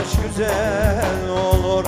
baş güzel olur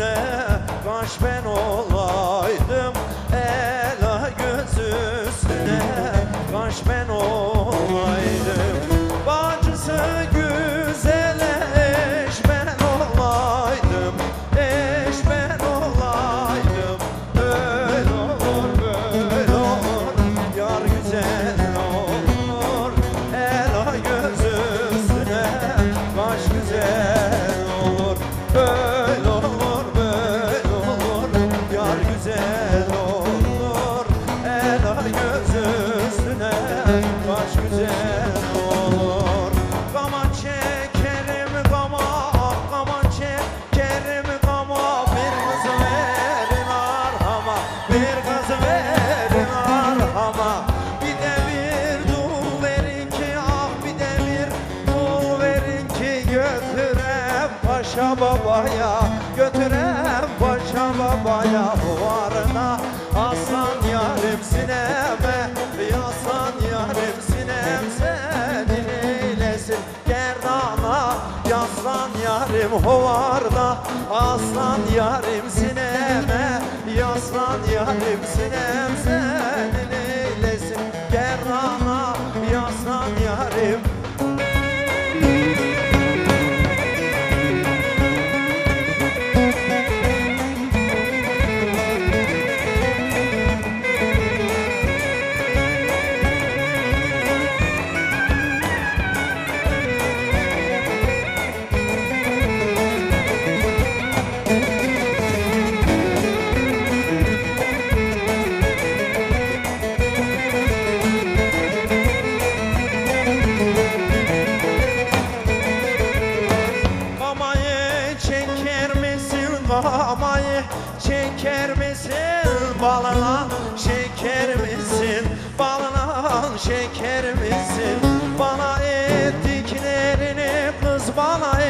üstüne Kaş ben olaydım Ela göz üstüne. Kaş ben olaydım Bacısı güzel eş ben olaydım. Eş ben olaydım Öyle olur böyle olur. Yar güzel olur Ela göz üstüne. Baş güzel Götürem paşa babaya Götürem paşa babaya. Varına aslan yarim sineme Yasan yarim sinem. Senin eylesin Gerdana yaslan yarim hovarda. Aslan yarim sineme Yaslan yarim sinem. Senin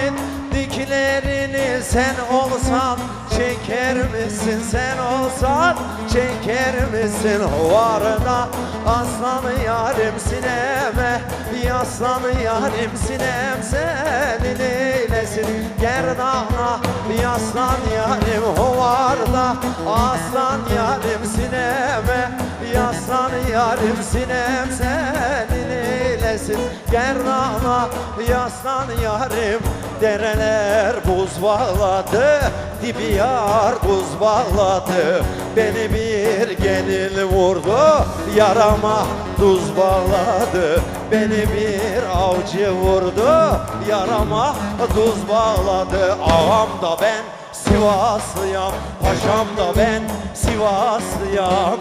bana ettiklerini sen olsan çeker misin? Sen olsan çeker misin? Varına aslanı yarim sineme yaslanı yarim sinem senin eylesin. Gerdana yaslan yarim hovarda aslan yarim sineme yaslan yarim sinem senin eylesin. Gerdana yaslan yarim dereler buz bağladı dibi yar buz bağladı. Beni bir gelin vurdu yarama tuz bağladı. Beni bir avcı vurdu yarama tuz bağladı. Ağam da ben Sivaslıyam paşam da ben Sivaslıyam.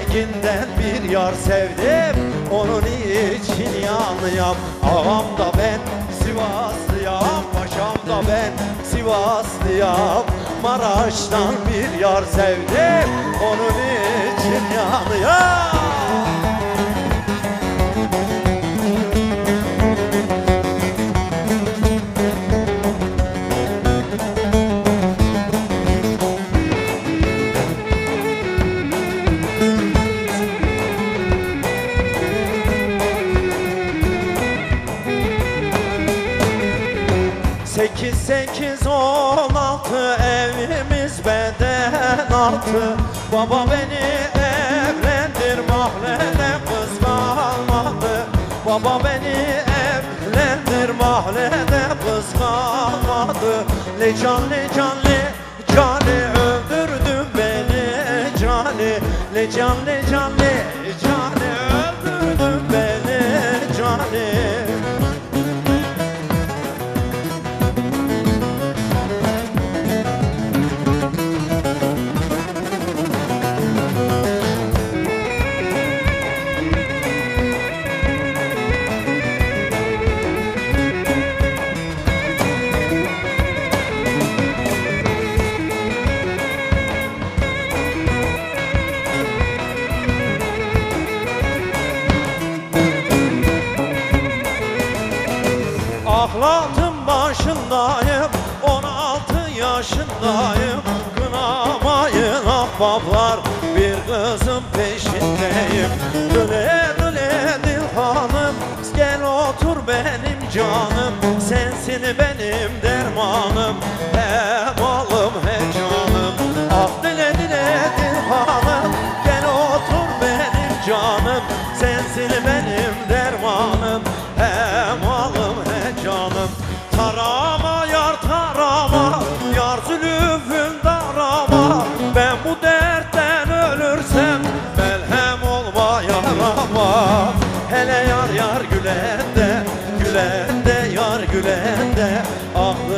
Eginden bir yar sevdim onun için yanıyam. Ağam da ben Sivaslıyam da ben Sivaslıyam. Maraş'tan bir yar sevdim. Onun için yanıyam Sekiz sekiz on altı evimiz beden altı. Baba beni evlendir mahallede kız kalmadı. Baba beni evlendir mahallede kız kalmadı. Le can le can le Cani öldürdün beni Cani le can le can başındayım 16 yaşındayım. Kınamayın ahbaplar Bir kızın peşindeyim. Düle düle dil hanım Gel otur benim canım. Sensin benim dermanım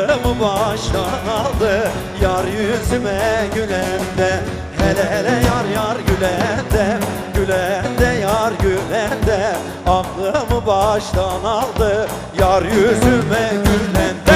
Aklımı baştan aldı Yar yüzüme gülende? Hele hele yar yar gülende Gülende yar gülende. Aklımı baştan aldı Yar yüzüme gülende